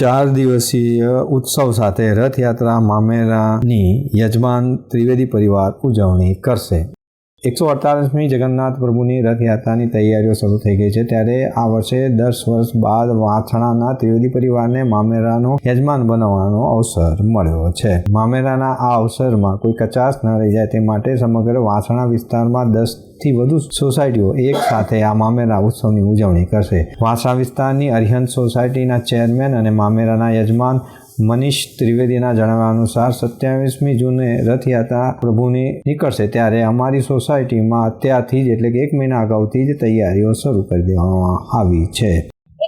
ચાર દિવસીય ઉત્સવ સાથે રથયાત્રા મામેરાની યજમાન ત્રિવેદી પરિવાર ઉજવણી કરશે. એકસો અડતાલીસમી જગન્નાથ પ્રભુની રથયાત્રાની તૈયારીઓ શરૂ થઈ ગઈ છે. ત્યારે આ વર્ષે દસ વર્ષ બાદ વાછણાના ત્રિવેદી પરિવારને મામેરાનો યજમાન બનાવવાનો અવસર મળ્યો છે. મામેરાના આ અવસરમાં કોઈ કચાશ ન રહી જાય તે માટે સમગ્ર વાછણા વિસ્તારમાં દસથી વધુ સોસાયટીઓ એક સાથે આ મામેરા ઉત્સવની ઉજવણી કરશે. વાસણા વિસ્તારની અરિહંત સોસાયટીના ચેરમેન અને મામેરાના યજમાન મનીષ ત્રિવેદીના જણાવ્યા અનુસાર સત્યાવીસમી જૂને રથયાત્રા પ્રભુની નીકળશે ત્યારે અમારી સોસાયટીમાં અત્યારથી જ એટલે કે એક મહિના અગાઉથી જ તૈયારીઓ શરૂ કરી દેવામાં આવી છે.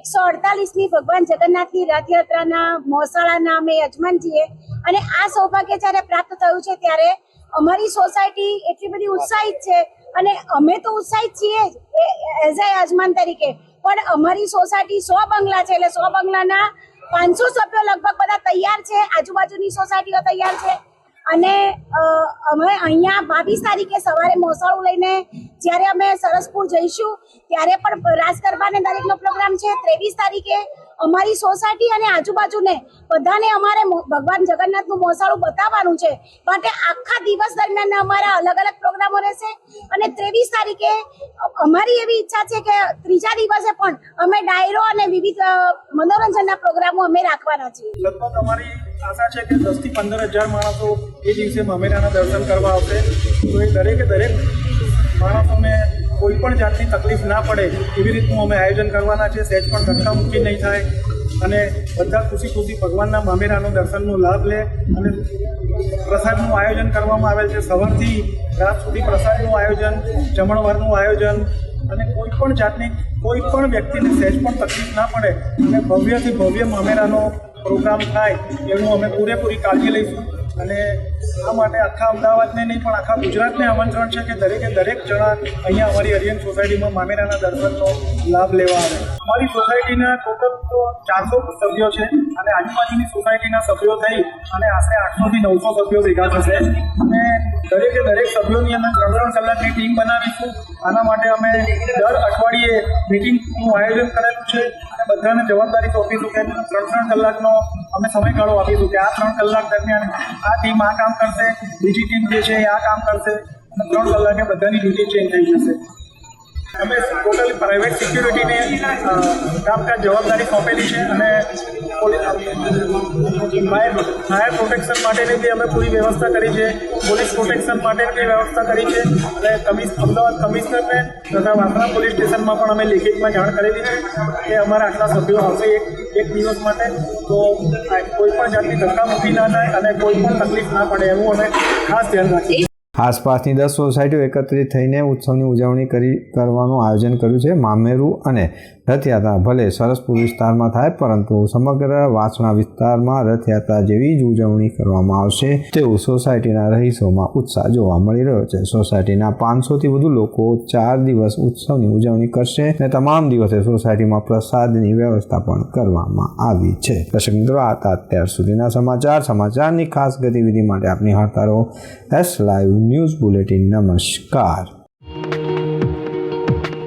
એકસો અડતાલીસની ભગવાન જગન્નાથની રથયાત્રાના મોસાળાના અમે યજમાન છીએ અને આ સૌભાગ્ય જ્યારે પ્રાપ્ત થયું છે ત્યારે અમારી સોસાયટી એટલી બધી ઉત્સાહિત છે અને અમે તો ઉત્સાહિત છીએ જ એઝ અ યજમાન તરીકે. પણ અમારી સોસાયટી સો બંગલા છે એટલે સો બંગલાના પાંચસો સભ્યો લગભગ બધા તૈયાર છે. આજુબાજુની સોસાયટીઓ તૈયાર છે. અને અમે અહીંયા બાવીસ તારીખે સવારે મોસાળું લઈને જ્યારે અમે સરસપુર જઈશું, ત્યારે પણ રાસ ગરબાને દરેકનો પ્રોગ્રામ છે. ત્રેવીસ તારીખે અમારી સોસાયટી અને આજુબાજુને બધાને અમારે ભગવાન જગન્નાથનું મોસાળું બતાવવાનું છે. માટે આખા દિવસ દરમિયાન અમારા અલગ અલગ પ્રોગ્રામો રહેશે. અને ત્રેવીસ તારીખે અમારી એવી ઈચ્છા છે કે ત્રીજા દિવસે પણ અમે ડાયરો અને વિવિધ મનોરંજનના પ્રોગ્રામો અમે રાખવાના છીએ. આશા છે કે દસથી પંદર હજાર માણસો એ દિવસે મામેરાના દર્શન કરવા આવશે. તો એ દરેકે દરેક માણસોને કોઈ પણ જાતની તકલીફ ના પડે એવી રીતનું અમે આયોજન કરવાના છે. સહેજ પણ ધક્કા મૂકી નહીં થાય અને બધા ખુશી ખુશી ભગવાનના મામેરાનો દર્શનનો લાભ લે અને પ્રસાદનું આયોજન કરવામાં આવેલ છે. સવારથી રાત સુધી પ્રસાદનું આયોજન, જમણવારનું આયોજન અને કોઈ પણ જાતની, કોઈ પણ વ્યક્તિને સહેજ પણ તકલીફ ના પડે અને ભવ્યથી ભવ્ય મામેરાનો પ્રોગ્રામ થાય એનું અમે પૂરેપૂરી કાળજી લઈશું. અને આ માટે આખા અમદાવાદને નહીં, પણ આખા ગુજરાતને આમંત્રણ છે કે દરેકે દરેક જણા અહીંયા અમારી અરિયન સોસાયટીમાં મામેરાના દર્શનનો લાભ લેવા આવે. અમારી સોસાયટીના ટોટલ તો ચારસો સભ્યો છે અને આજુબાજુની સોસાયટીના સભ્યો થઈ અને આશરે આઠસોથી નવસો સભ્યો ભેગા થશે. અને દરેકે દરેક સભ્યોની અમે ત્રણ ત્રણ કલાકની ટીમ બનાવીશું. આના માટે અમે દર અઠવાડિયે મિટિંગનું આયોજન કરેલું છે અને બધાને જવાબદારી સોંપીશું કે ત્રણ ત્રણ કલાકનો અમે સમયગાળો આપીશું કે આ ત્રણ કલાક દરમિયાન આ ટીમ આ કામ કરશે, બીજી ટીમ જે છે એ આ કામ કરશે. અને ત્રણ કલાકે બધાની ડ્યુટી ચેન્જ થઈ જશે. અમે ટોટલી પ્રાઇવેટ સિક્યુરિટીને કામકાજ જવાબદારી સોંપેલી છે અને ફાયર ફાયર પ્રોટેક્શન માટેની બી અમે પૂરી વ્યવસ્થા કરી છે. પોલીસ પ્રોટેક્શન માટેની બી વ્યવસ્થા કરી છે. અને કમિશ અમદાવાદ કમિશનરને તથા વાસણા પોલીસ સ્ટેશનમાં પણ અમે લેખિતમાં જાણ કરેલી છે કે અમારા આટલા સભ્યો આવશે એક એક દિવસ માટે. તો કોઈ પણ જાતની ધક્કામુક્કી ના થાય અને કોઈ પણ તકલીફ ના પડે, એવું અમે ખાસ ધ્યાન રાખીએ આસપાસની દસ સોસાયટીઓ એકત્રિત થઈને ઉત્સવની ઉજવણી કરી, કરવાનું આયોજન કર્યું છે. મામેરું અને રથયાત્રા ભલે સરસપુર વિસ્તારમાં થાય, પરંતુ સમગ્ર વાસણા વિસ્તારમાં રથયાત્રા જેવી જ ઉજવણી કરવામાં આવશે. તેવું સોસાયટીના રહીશોમાં ઉત્સાહ જોવા મળી રહ્યો છે. સોસાયટીના પાંચસોથી વધુ લોકો ચાર દિવસ ઉત્સવની ઉજવણી કરશે અને તમામ દિવસે સોસાયટીમાં પ્રસાદની વ્યવસ્થા પણ કરવામાં આવી છે. દર્શક મિત્રો, આ અત્યાર સુધીના સમાચાર. સમાચારની ખાસ ગતિવિધિ માટે આપની રહો એસ લાઈવ ન્યૂઝ બુલેટિન. નમસ્કાર.